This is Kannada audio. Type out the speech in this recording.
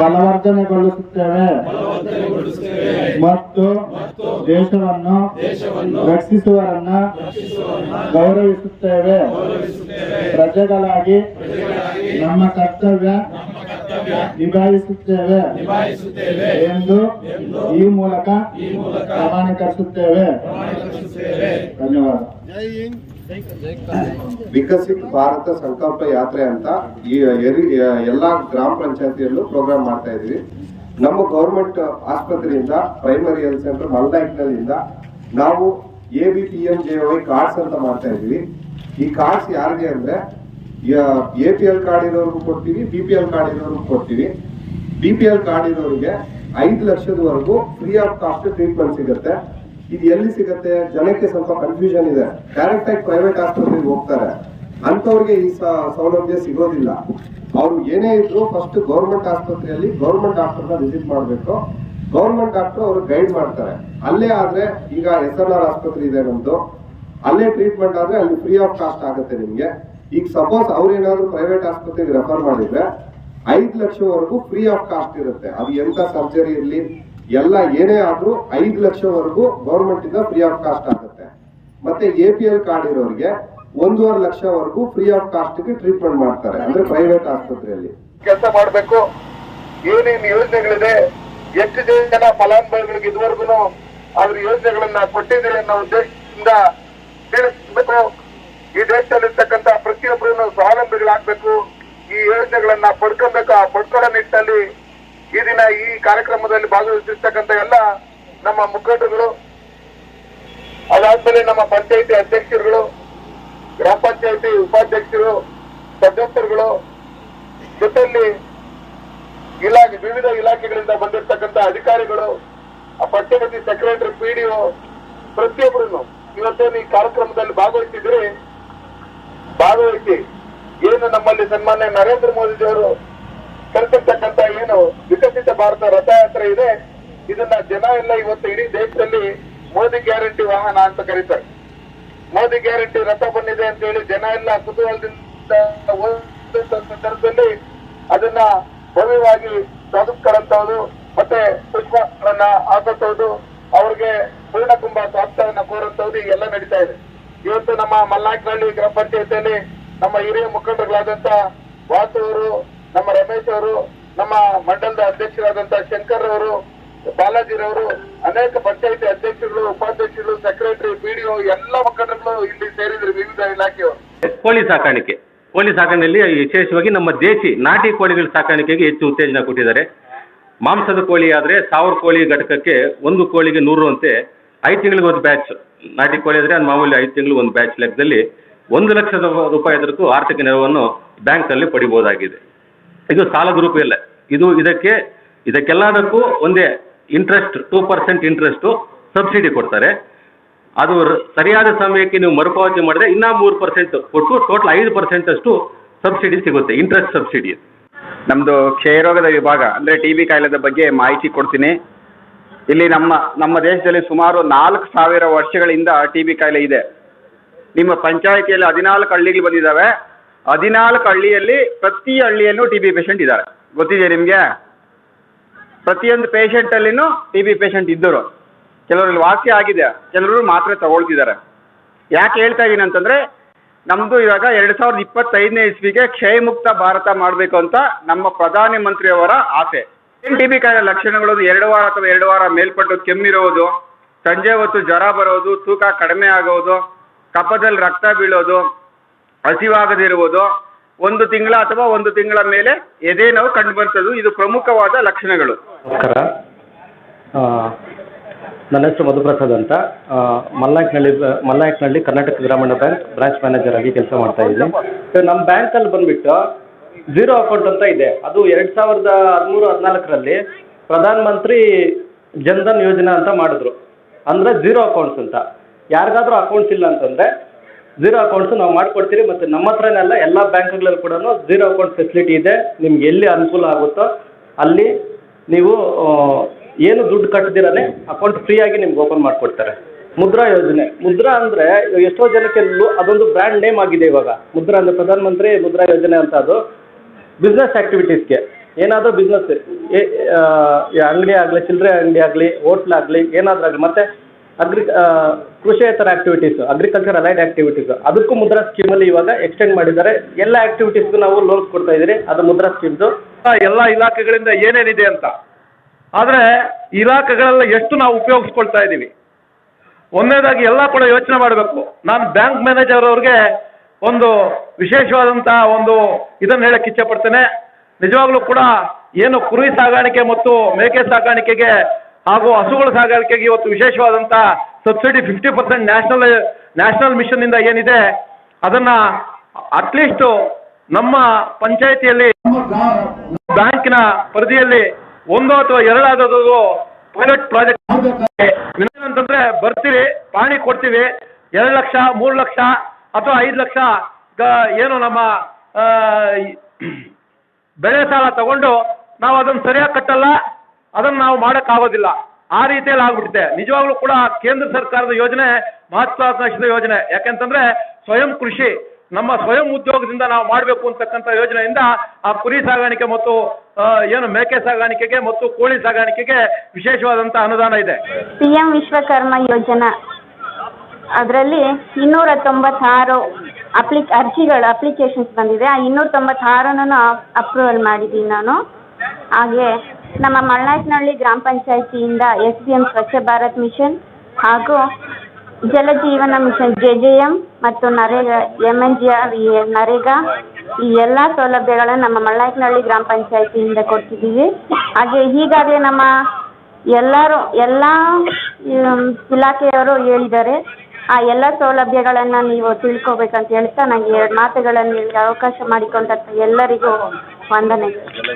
ಬಲವರ್ಧನೆಗೊಳಿಸುತ್ತೇವೆ ಮತ್ತು ದೇಶವನ್ನು ರಕ್ಷಿಸುವರನ್ನ ಗೌರವಿಸುತ್ತೇವೆ. ಪ್ರಜೆಗಳಾಗಿ ನಮ್ಮ ಕರ್ತವ್ಯ ನಿಭಾಯಿಸುತ್ತೇವೆ ಎಂದು ಈ ಮೂಲಕ ಪ್ರಮಾಣೀಕರಿಸುತ್ತೇವೆ. ಧನ್ಯವಾದ. ವಿಕಸಿತ್ ಭಾರತ ಸಂಕಲ್ಪ ಯಾತ್ರೆ ಅಂತ ಈ ಎಲ್ಲಾ ಗ್ರಾಮ ಪಂಚಾಯತಿಯಲ್ಲೂ ಪ್ರೋಗ್ರಾಮ್ ಮಾಡ್ತಾ ಇದೀವಿ ನಮ್ಮ ಗೌರ್ಮೆಂಟ್ ಆಸ್ಪತ್ರೆಯಿಂದ ಪ್ರೈಮರಿ ಹೆಲ್ತ್ ಸೆಂಟರ್ ಮಲ್ನಾಯ್ಕ್ನಲ್ಲಿಂದ ನಾವು A B P M J Y cards ಅಂತ ಮಾಡ್ತಾ ಇದೀವಿ ಈ ಕಾರ್ಡ್ಸ್ ಯಾರಿಗೆ ಅಂದ್ರೆ ಎ ಪಿ ಎಲ್ ಕಾರ್ಡ್ ಇರೋರ್ಗೂ ಕೊಡ್ತೀವಿ ಬಿ ಪಿ ಎಲ್ ಕಾರ್ಡ್ ಇರೋರ್ಗೂ ಕೊಡ್ತೀವಿ. ಬಿ ಪಿ ಎಲ್ ಕಾರ್ಡ್ ಇರೋರಿಗೆ ಐದು ಲಕ್ಷದವರೆಗೂ ಫ್ರೀ ಆಫ್ ಕಾಸ್ಟ್ ಟ್ರೀಟ್ಮೆಂಟ್ ಸಿಗುತ್ತೆ. ಇದು ಎಲ್ಲಿ ಸಿಗುತ್ತೆ? ಜನಕ್ಕೆ ಸ್ವಲ್ಪ ಕನ್ಫ್ಯೂಷನ್ ಇದೆ. ಡೈರೆಕ್ಟ್ ಆಗಿ ಪ್ರೈವೇಟ್ ಆಸ್ಪತ್ರೆಗೆ ಹೋಗ್ತಾರೆ. ಅಂತವ್ರಿಗೆ ಈ ಸೌಲಭ್ಯ ಸಿಗೋದಿಲ್ಲ. ಅವ್ರು ಏನೇ ಇದ್ರು ಫಸ್ಟ್ ಗೌರ್ಮೆಂಟ್ ಆಸ್ಪತ್ರೆಯಲ್ಲಿ ಗೌರ್ಮೆಂಟ್ ಡಾಕ್ಟರ್ನ ವಿಸಿಟ್ ಮಾಡಬೇಕು. ಗೌರ್ಮೆಂಟ್ ಡಾಕ್ಟರ್ ಅವರು ಗೈಡ್ ಮಾಡ್ತಾರೆ. ಅಲ್ಲೇ ಆದ್ರೆ ಈಗ ಎಸ್ ಎನ್ ಆರ್ ಆಸ್ಪತ್ರೆ ಇದೆ ನಮ್ದು. ಅಲ್ಲೇ ಟ್ರೀಟ್ಮೆಂಟ್ ಆದ್ರೆ ಅಲ್ಲಿ ಫ್ರೀ ಆಫ್ ಕಾಸ್ಟ್ ಆಗುತ್ತೆ ನಿಮ್ಗೆ. ಈಗ ಸಪೋಸ್ ಅವ್ರೇನಾದ್ರು ಪ್ರೈವೇಟ್ ಆಸ್ಪತ್ರೆಗೆ ರೆಫರ್ ಮಾಡಿದ್ರೆ, ಐದು ಲಕ್ಷವರೆಗೂ ಫ್ರೀ ಆಫ್ ಕಾಸ್ಟ್ ಇರುತ್ತೆ. ಅದು ಎಂತ ಸರ್ಜರಿ ಇರ್ಲಿ ಎಲ್ಲ ಏನೇ ಆದ್ರೂ ಐದು ಲಕ್ಷವರೆಗೂ ಗೌರ್ಮೆಂಟ್ ಇಂದ ಫ್ರೀ ಆಫ್ ಕಾಸ್ಟ್ ಆಗುತ್ತೆ. ಮತ್ತೆ ಎ ಪಿ ಎಲ್ ಕಾರ್ಡ್ ಇರೋರಿಗೆ ಒಂದೂವರೆ ಲಕ್ಷವರೆಗೂ ಫ್ರೀ ಆಫ್ ಕಾಸ್ಟ್ಗೆ ಟ್ರೀಟ್ಮೆಂಟ್ ಮಾಡ್ತಾರೆ, ಅಂದ್ರೆ ಪ್ರೈವೇಟ್ ಆಸ್ಪತ್ರೆಯಲ್ಲಿ. ಕೆಲಸ ಮಾಡಬೇಕು. ಏನೇನು ಯೋಜನೆಗಳಿದೆ, ಎಷ್ಟು ಜನ ಫಲಾನುಭವಿಗಳಿಗೆ ಇದುವರೆಗೂ ಅವ್ರ ಯೋಜನೆಗಳನ್ನ ಕೊಟ್ಟಿದ್ದೀರಿ ಅನ್ನೋ ಉದ್ದೇಶದಿಂದ ತಿಳಿಸಬೇಕು. ಈ ದೇಶದಲ್ಲಿರ್ತಕ್ಕಂಥ ಪ್ರತಿಯೊಬ್ಬರೂ ಸ್ವಾವಲಂಬಿಗಳಾಗಬೇಕು. ಈ ಯೋಜನೆಗಳನ್ನ ಪಡ್ಕೊಬೇಕು. ಆ ಪಡ್ಕೊಳ್ಳೋ ನಿಟ್ಟಿನಲ್ಲಿ ಈ ದಿನ ಈ ಕಾರ್ಯಕ್ರಮದಲ್ಲಿ ಭಾಗವಹಿಸಿರ್ತಕ್ಕಂಥ ಎಲ್ಲ ನಮ್ಮ ಮುಖಂಡರುಗಳು, ಅದಾದ್ಮೇಲೆ ನಮ್ಮ ಪಂಚಾಯಿತಿ ಅಧ್ಯಕ್ಷರುಗಳು, ಗ್ರಾಮ ಪಂಚಾಯಿತಿ ಉಪಾಧ್ಯಕ್ಷರು, ಸದಸ್ಯರುಗಳು, ಜೊತೆಯಲ್ಲಿ ಇಲಾಖೆ, ವಿವಿಧ ಇಲಾಖೆಗಳಿಂದ ಬಂದಿರತಕ್ಕಂಥ ಅಧಿಕಾರಿಗಳು, ಆ ಪಂಚಾಯತಿ ಸೆಕ್ರೆಟರಿ ಪಿಡಿಒ ಪ್ರತಿಯೊಬ್ಬರನ್ನು ಇವತ್ತೇನು ಈ ಕಾರ್ಯಕ್ರಮದಲ್ಲಿ ಭಾಗವಹಿಸಿದ್ರೆ ಭಾಗವಹಿಸಿ, ಏನು ನಮ್ಮಲ್ಲಿ ಸನ್ಮಾನ್ಯ ನರೇಂದ್ರ ಮೋದಿಜಿಯವರು ಕಲ್ಪಿರ್ತಕ್ಕಂತ ಏನು ವಿಕಸಿತ ಭಾರತ ರಥಯಾತ್ರೆ ಇದೆ, ಇದನ್ನ ಜನ ಎಲ್ಲ ಇವತ್ತು ಇಡೀ ದೇಶದಲ್ಲಿ ಮೋದಿ ಗ್ಯಾರಂಟಿ ವಾಹನ ಅಂತ ಕರೀತಾರೆ. ಮೋದಿ ಗ್ಯಾರಂಟಿ ರಥ ಬಂದಿದೆ ಅಂತ ಹೇಳಿ ಜನ ಎಲ್ಲ ಕುತೂಹಲದಿಂದ ಸಂದರ್ಭದಲ್ಲಿ ಅದನ್ನ ಭವ್ಯವಾಗಿ ಸ್ವಾಗತಿಸ್ಕೊಳ್ಳುವಂತದ್ದು ಮತ್ತೆ ಪುಷ್ಪಗಳನ್ನ ಹಾಕುವಂತದ್ದು ಅವ್ರಿಗೆ ಪೂರ್ಣ ಕುಂಭ ಸ್ವಾಗತವನ್ನ ಕೋರಂತವ್ರು ಎಲ್ಲ ನಡೀತಾ ಇದೆ. ಇವತ್ತು ನಮ್ಮ ಮಲ್ನಾಯಕನಹಳ್ಳಿ ಗ್ರಾಮ ಪಂಚಾಯತಿಯಲ್ಲಿ ನಮ್ಮ ಹಿರಿಯ ಮುಖಂಡರುಗಳಾದಂತ ವಾಸು ಅವರು ನಮ್ಮ ರಮೇಶ್ ಅವರು, ನಮ್ಮ ಮಂಡಲದ ಅಧ್ಯಕ್ಷರಾದಂತ ಶಂಕರ್ ಅವರು, ಬಾಲಾಜಿರವರು, ಅನೇಕ ಪಂಚಾಯತಿ ಅಧ್ಯಕ್ಷರುಗಳು ಉಪಾಧ್ಯಕ್ಷರು ಸೆಕ್ರೆಟರಿ ಪಿಡಿಒ ಎಲ್ಲ ಮುಖಂಡರುಗಳು ಇಲ್ಲಿ ಸೇರಿದ್ರು ವಿವಿಧ ಇಲಾಖೆಯವರು. ಕೋಳಿ ಸಾಕಾಣಿಕೆ. ಕೋಳಿ ಸಾಕಾಣಿಕೆಯಲ್ಲಿ ವಿಶೇಷವಾಗಿ ನಮ್ಮ ದೇಶಿ ನಾಟಿ ಕೋಳಿಗಳ ಸಾಕಾಣಿಕೆಗೆ ಹೆಚ್ಚು ಉತ್ತೇಜನ ಕೊಟ್ಟಿದ್ದಾರೆ. ಮಾಂಸದ ಕೋಳಿ ಆದರೆ ಸಾವಿರ ಕೋಳಿ ಘಟಕಕ್ಕೆ ಒಂದು ಕೋಳಿಗೆ ನೂರು ಅಂತೆ. ಐದು ತಿಂಗಳಿಗೆ ಒಂದು ಬ್ಯಾಚ್ ನಾಟಿ ಕೋಳಿ ಆದರೆ ಅದು ಮಾಮೂಲಿ ಐದು ತಿಂಗಳು ಒಂದು ಬ್ಯಾಚ್ ಲೆಕ್ಕದಲ್ಲಿ ಒಂದು ಲಕ್ಷದ ರೂಪಾಯಿ ಆರ್ಥಿಕ ನೆರವನ್ನು ಬ್ಯಾಂಕಲ್ಲಿ ಪಡಿಬೋದಾಗಿದೆ. ಇದು ಸಾಲ ಗ್ರೂಪ್ ಇಲ್ಲ ಇದು ಇದಕ್ಕೆ, ಇದಕ್ಕೆಲ್ಲದಕ್ಕೂ ಒಂದೇ interest two percent interest subsidy ಕೊಡ್ತಾರೆ. ಅದು ಸರಿಯಾದ ಸಮಯಕ್ಕೆ ನೀವು ಮರುಪಾವತಿ ಮಾಡಿದ್ರೆ ಇನ್ನೂ ಮೂರು ಪರ್ಸೆಂಟ್ ಕೊಟ್ಟು ಟೋಟಲ್ ಐದು ಪರ್ಸೆಂಟ್ ಅಷ್ಟು ಸಬ್ಸಿಡಿ ಸಿಗುತ್ತೆ ಇಂಟ್ರೆಸ್ಟ್ ಸಬ್ಸಿಡಿ ನಮ್ಮದು ಕ್ಷಯರೋಗದ ವಿಭಾಗ, ಅಂದರೆ ಟಿ ಬಿ ಕಾಯಿಲೆದ ಬಗ್ಗೆ ಮಾಹಿತಿ ಕೊಡ್ತೀನಿ. ಇಲ್ಲಿ ನಮ್ಮ ನಮ್ಮ ದೇಶದಲ್ಲಿ ಸುಮಾರು ನಾಲ್ಕು ಸಾವಿರ ವರ್ಷಗಳಿಂದ ಟಿ ಬಿ ಕಾಯಿಲೆ ಇದೆ. ನಿಮ್ಮ ಪಂಚಾಯಿತಿಯಲ್ಲಿ ಹದಿನಾಲ್ಕು ಹಳ್ಳಿಗಳು ಬಂದಿದ್ದಾವೆ. ಹದಿನಾಲ್ಕು ಹಳ್ಳಿಯಲ್ಲಿ ಪ್ರತಿ ಹಳ್ಳಿಯಲ್ಲೂ ಟಿ ಬಿ ಪೇಷಂಟ್ ಇದ್ದಾರೆ. ಗೊತ್ತಿದೆ ನಿಮಗೆ? ಪ್ರತಿಯೊಂದು ಪೇಷಂಟಲ್ಲಿನೂ ಟಿ ಬಿ ಪೇಷಂಟ್ ಇದ್ದರು. ಕೆಲವರಲ್ಲಿ ವಾಸಿ ಆಗಿದೆ, ಕೆಲವರು ಮಾತ್ರೆ ತಗೊಳ್ತಿದ್ದಾರೆ. ಯಾಕೆ ಹೇಳ್ತಾ ಇದ್ದೀನಿ ಅಂತಂದರೆ ನಮ್ಮದು ಇವಾಗ ಎರಡು ಸಾವಿರದ ಇಪ್ಪತ್ತೈದನೇ ಇಸ್ವಿಗೆ ಕ್ಷಯಮುಕ್ತ ಭಾರತ ಮಾಡಬೇಕು ಅಂತ ನಮ್ಮ ಪ್ರಧಾನಿ ಮಂತ್ರಿಯವರ ಆಸೆ. ಏನು ಟಿ ಬಿ ಕಾಯಿಲೆ ಲಕ್ಷಣಗಳು? ಎರಡು ವಾರ ಅಥವಾ ಎರಡು ವಾರ ಮೇಲ್ಪಟ್ಟು ಕೆಮ್ಮಿರೋದು, ಸಂಜೆ ಹೊತ್ತು ಜ್ವರ ಬರೋದು, ತೂಕ ಕಡಿಮೆ ಆಗೋದು, ಕಫದಲ್ಲಿ ರಕ್ತ ಬೀಳೋದು ಹಸಿವಾಗದಿರುವುದು ಒಂದು ತಿಂಗಳ ಅಥವಾ ಒಂದು ತಿಂಗಳ ಮೇಲೆ ಎದೆ ನೋವು ಕಂಡು ಬರ್ತದೆ ಇದು ಪ್ರಮುಖವಾದ ಲಕ್ಷಣಗಳು. ನಮಸ್ಕಾರ. ನನ್ನ ಹೆಸರು ಮಧುಪ್ರಸಾದ್ ಅಂತ. ಆ, ಮಲ್ನಾಯಕನಹಳ್ಳಿ ಕರ್ನಾಟಕ ಗ್ರಾಮೀಣ ಬ್ಯಾಂಕ್ ಬ್ರಾಂಚ್ ಮ್ಯಾನೇಜರ್ ಆಗಿ ಕೆಲಸ ಮಾಡ್ತಾ ಇದ್ದೀನಿ. ಸೊ ನಮ್ಮ ಬ್ಯಾಂಕಲ್ಲಿ ಬಂದ್ಬಿಟ್ಟು ಝೀರೋ ಅಕೌಂಟ್ ಅಂತ ಇದೆ. ಅದು ಎರಡು ಸಾವಿರದ ಹದಿಮೂರು ಹದಿನಾಲ್ಕರಲ್ಲಿ ಪ್ರಧಾನ ಮಂತ್ರಿ ಜನ್ಧನ್ ಯೋಜನಾ ಅಂತ ಮಾಡಿದ್ರು. ಅಂದರೆ ಝೀರೋ ಅಕೌಂಟ್ಸ್ ಅಂತ. ಯಾರಿಗಾದ್ರೂ ಅಕೌಂಟ್ಸ್ ಇಲ್ಲ ಅಂತಂದರೆ ಝೀರೋ ಅಕೌಂಟ್ಸ್ ನಾವು ಮಾಡಿಕೊಡ್ತೀವಿ ಮತ್ತು ನಮ್ಮ ಹತ್ರನೇ ಅಲ್ಲ, ಎಲ್ಲ ಬ್ಯಾಂಕ್ಗಳಲ್ಲಿ ಕೂಡ ಝೀರೋ ಅಕೌಂಟ್ ಫೆಸಿಲಿಟಿ ಇದೆ. ನಿಮ್ಗೆ ಎಲ್ಲಿ ಅನುಕೂಲ ಆಗುತ್ತೋ ಅಲ್ಲಿ ನೀವು ಏನು ದುಡ್ಡು ಕಟ್ಟದಿರನೇ ಅಕೌಂಟ್ ಫ್ರೀಯಾಗಿ ನಿಮ್ಗೆ ಓಪನ್ ಮಾಡಿಕೊಡ್ತಾರೆ. ಮುದ್ರಾ ಯೋಜನೆ. ಮುದ್ರಾ ಅಂದರೆ ಎಷ್ಟೋ ಜನಕ್ಕೆ ಅದೊಂದು ಬ್ರ್ಯಾಂಡ್ ನೇಮ್ ಆಗಿದೆ ಇವಾಗ. ಮುದ್ರಾ ಅಂದರೆ ಪ್ರಧಾನಮಂತ್ರಿ ಮುದ್ರಾ ಯೋಜನೆ ಅಂತ ಅದು. ಬಿಸ್ನೆಸ್ ಆ್ಯಕ್ಟಿವಿಟೀಸ್ಗೆ ಏನಾದರೂ ಬಿಸ್ನೆಸ್ ಅಂಗಡಿ ಆಗಲಿ, ಚಿಲ್ಲರೆ ಅಂಗಡಿ ಆಗಲಿ ಹೋಟ್ಲ್ ಆಗಲಿ, ಏನಾದರೂ ಆಗಲಿ, ಮತ್ತು ಅಗ್ರಿ ಕೃಷಿಯೇತರ ಆ್ಯಕ್ಟಿವಿಟೀಸ್ ಅಗ್ರಿಕಲ್ಚರ್ ಅಲೈಡ್ ಆ್ಯಕ್ಟಿವಿಟೀಸ್ ಅದಕ್ಕೂ ಮುದ್ರಾ ಸ್ಕೀಮಲ್ಲಿ ಇವಾಗ ಎಕ್ಸ್ಟೆಂಡ್ ಮಾಡಿದ್ದಾರೆ. ಎಲ್ಲ ಆ್ಯಕ್ಟಿವಿಟೀಸ್ಗೂ ನಾವು ಲೋನ್ಸ್ ಕೊಡ್ತಾ ಇದ್ದೀರಿ. ಅದು ಮುದ್ರಾ ಸ್ಕೀಮ್ದು ಎಲ್ಲ ಇಲಾಖೆಗಳಿಂದ ಏನೇನಿದೆ ಅಂತ. ಆದರೆ ಇಲಾಖೆಗಳೆಲ್ಲ ಎಷ್ಟು ನಾವು ಉಪಯೋಗಿಸ್ಕೊಳ್ತಾ ಇದ್ದೀವಿ. ಒಂದನೇದಾಗಿ ಎಲ್ಲ ಕೂಡ ಯೋಚನೆ ಮಾಡಬೇಕು. ನಾನು ಬ್ಯಾಂಕ್ ಮ್ಯಾನೇಜರ್ ಅವ್ರಿಗೆ ಒಂದು ವಿಶೇಷವಾದಂಥ ಒಂದು ಇದನ್ನು ಹೇಳಕ್ಕೆ ಇಚ್ಛೆಪಡ್ತೇನೆ ನಿಜವಾಗ್ಲೂ ಕೂಡ ಏನು ಕುರಿ ಸಾಗಾಣಿಕೆ ಮತ್ತು ಮೇಕೆ ಸಾಗಾಣಿಕೆಗೆ ಹಾಗೂ ಹಸುಗಳ ಸಾಗಾಣಿಕೆಗೆ ಇವತ್ತು ವಿಶೇಷವಾದಂಥ subsidy fifty percent national national ಮಿಷನ್ನಿಂದ ಏನಿದೆ, ಅದನ್ನು ಅಟ್ಲೀಸ್ಟು ನಮ್ಮ ಪಂಚಾಯಿತಿಯಲ್ಲಿ, ಬ್ಯಾಂಕಿನ ಪರಿಧಿಯಲ್ಲಿ ಒಂದು ಅಥವಾ ಎರಡಾದದ್ದು ಪೈಲಟ್ ಪ್ರಾಜೆಕ್ಟ್ ಅಂತಂದ್ರೆ ಬರ್ತೀವಿ ಪಾಣಿ ಕೊಡ್ತೀವಿ, ಎರಡು ಲಕ್ಷ, ಮೂರು ಲಕ್ಷ ಅಥವಾ ಐದು ಲಕ್ಷ ಏನು ನಮ್ಮ ಬೆಳೆ ಸಾಲ ತಗೊಂಡು ನಾವು ಅದನ್ನು ಸರಿಯಾಗಿ ಕಟ್ಟಲ್ಲ. ಅದನ್ನು ನಾವು ಮಾಡೋಕ್ಕಾಗೋದಿಲ್ಲ. ಆ ರೀತಿಯಲ್ಲಿ ಆಗ್ಬಿಟ್ಟಿದೆ. ನಿಜವಾಗ್ಲೂ ಕೂಡ ಕೇಂದ್ರ ಸರ್ಕಾರದ ಯೋಜನೆ ಮಹತ್ವಾಕಾಂಕ್ಷಿತ ಯೋಜನೆ. ಯಾಕೆಂತಂದ್ರೆ ಸ್ವಯಂ ಕೃಷಿ, ನಮ್ಮ ಸ್ವಯಂ ಉದ್ಯೋಗದಿಂದ ನಾವು ಮಾಡಬೇಕು ಅಂತಕ್ಕಂಥ ಯೋಜನೆಯಿಂದ ಆ ಕುರಿ ಸಾಗಾಣಿಕೆ ಮತ್ತು ಏನು ಮೇಕೆ ಸಾಗಾಣಿಕೆಗೆ ಮತ್ತು ಕೋಳಿ ಸಾಗಾಣಿಕೆಗೆ ವಿಶೇಷವಾದಂಥ ಅನುದಾನ ಇದೆ. ಪಿಎಂ ವಿಶ್ವಕರ್ಮ ಯೋಜನಾ. ಅದರಲ್ಲಿ ಇನ್ನೂರ ತೊಂಬತ್ತಾರು ಅಪ್ಲಿಕ್ ಅರ್ಜಿಗಳು ಅಪ್ಲಿಕೇಶನ್ಸ್ ಬಂದಿದೆ. ಆ ಇನ್ನೂರ ತೊಂಬತ್ತಾರನ್ನು ಅಪ್ರೂವಲ್ ಮಾಡಿದ್ದೀನಿ ನಾನು. ಹಾಗೆ ನಮ್ಮ ಮಲ್ನಾಯಕನಹಳ್ಳಿ ಗ್ರಾಮ ಪಂಚಾಯಿತಿಯಿಂದ ಎಸ್ ಬಿ ಎಂ ಸ್ವಚ್ಛ ಭಾರತ್ ಮಿಷನ್ ಹಾಗೂ Jaljeevan mission J J M ಮತ್ತು NREGA M N G R ಈ ನರೇಗಾ ಈ ಎಲ್ಲ ಸೌಲಭ್ಯಗಳನ್ನು ನಮ್ಮ ಮಲ್ನಾಯಕನಹಳ್ಳಿ ಗ್ರಾಮ ಪಂಚಾಯಿತಿಯಿಂದ ಕೊಡ್ತಿದ್ದೀವಿ. ಹಾಗೆ ಹೀಗಾಗಿ ನಮ್ಮ ಎಲ್ಲರೂ, ಎಲ್ಲ ಇಲಾಖೆಯವರು ಹೇಳಿದ್ದಾರೆ. ಆ ಎಲ್ಲ ಸೌಲಭ್ಯಗಳನ್ನು ನೀವು ತಿಳ್ಕೊಬೇಕಂತ ಹೇಳ್ತಾ ನಂಗೆ ಎರಡು ಮಾತುಗಳನ್ನು ಅವಕಾಶ ಮಾಡಿಕೊಂಡಂಥ ಎಲ್ಲರಿಗೂ ವಂದನೆಗಳು.